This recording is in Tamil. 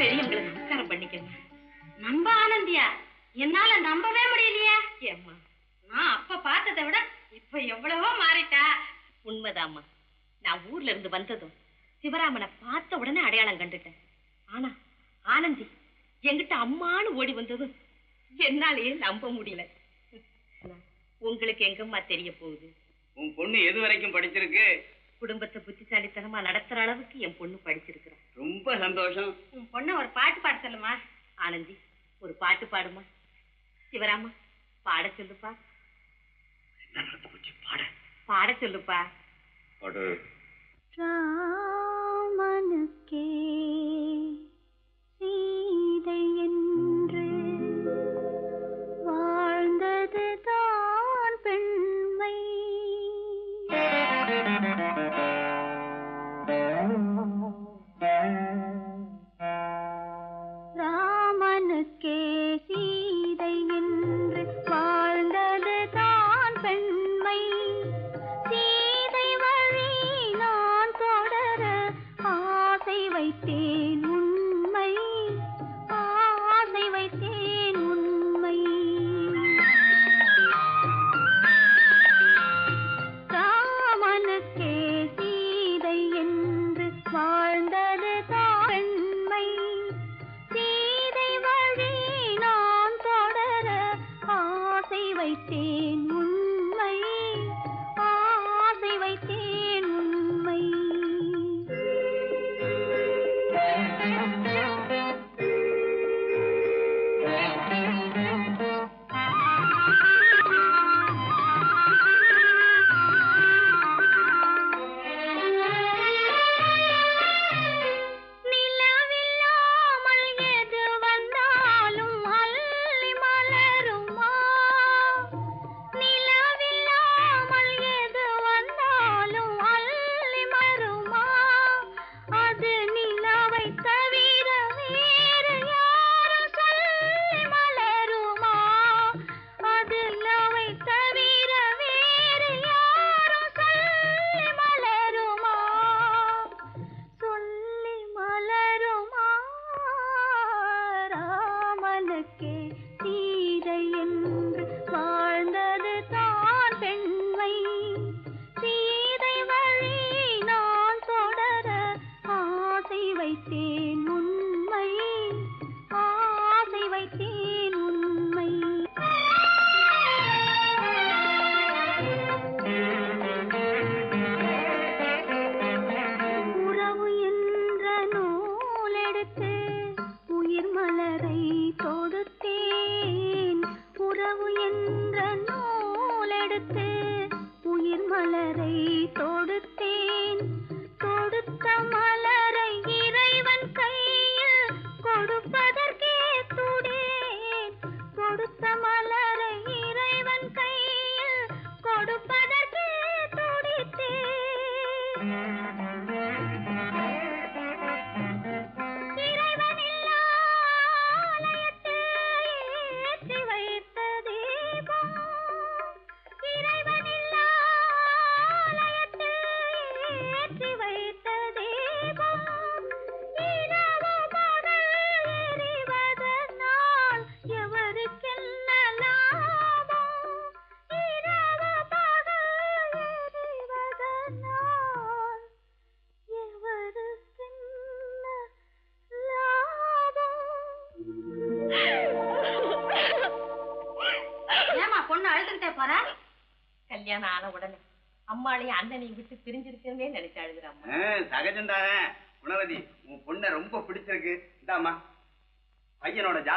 பெரியவங்களை நமஸ்காரம் பண்ணிக்கங்க. நம்ப ஆனந்தியா என்னால நம்பவே முடியலையே. ஏம்மா நான் அப்ப பார்த்ததை விட இப்ப எவ்வளவோ மாறிட்டா. உண்மைதாம்மா. நான் ஊர்ல இருந்து வந்ததும் சிவராமனை பார்த்த உடனே அடையாளம் கண்டுட்டேன். ஆனா ஆனந்தி என்கிட்ட அம்மான்னு ஓடி வந்ததும் என்னாலேயே நம்ப முடியல. உங்களுக்கு எங்கம்மா தெரிய போகுது? உன் பொண்ணு எது வரைக்கும் படிச்சிருக்கு? குடும்பத்தை புத்திசாலித்தனமா நடத்துற அளவுக்கு என் பொண்ணு படிச்சிருக்கிறா. ரொம்ப சந்தோஷம். உன் பொண்ணு ஒரு பாட்டு பாட சொல்லுமா? ஆனந்தி ஒரு பாட்டு பாடுமா? சிவராமா பாட சொல்லுப்பா. என்ன நடந்து போச்சு? பாட. பாட சொல்லுப்பா. பாடு. ராமனுக்கே வைத்தேன் உண்மை. ஆசை வைத்தேன் உண்மை. ராமனுக்கே சீதை என்று வாழ்ந்தது தான். என்ற நூலெடுத்து உயிர் மலரை தொடுத்தேன்? தொடுத்த மலர் அழுதுகிட்டே போற கல்யாணம் ஆன உடனே அம்மாளையும் அண்ணனையும் விட்டு பிரிஞ்சிருக்கவே நினைச்சு அழுகுறாம்மா சகஜம் தானே குணவதி உன் பொண்ணை ரொம்ப பிடிச்சிருக்கு. இந்தாம்மா. பையனோட ஜா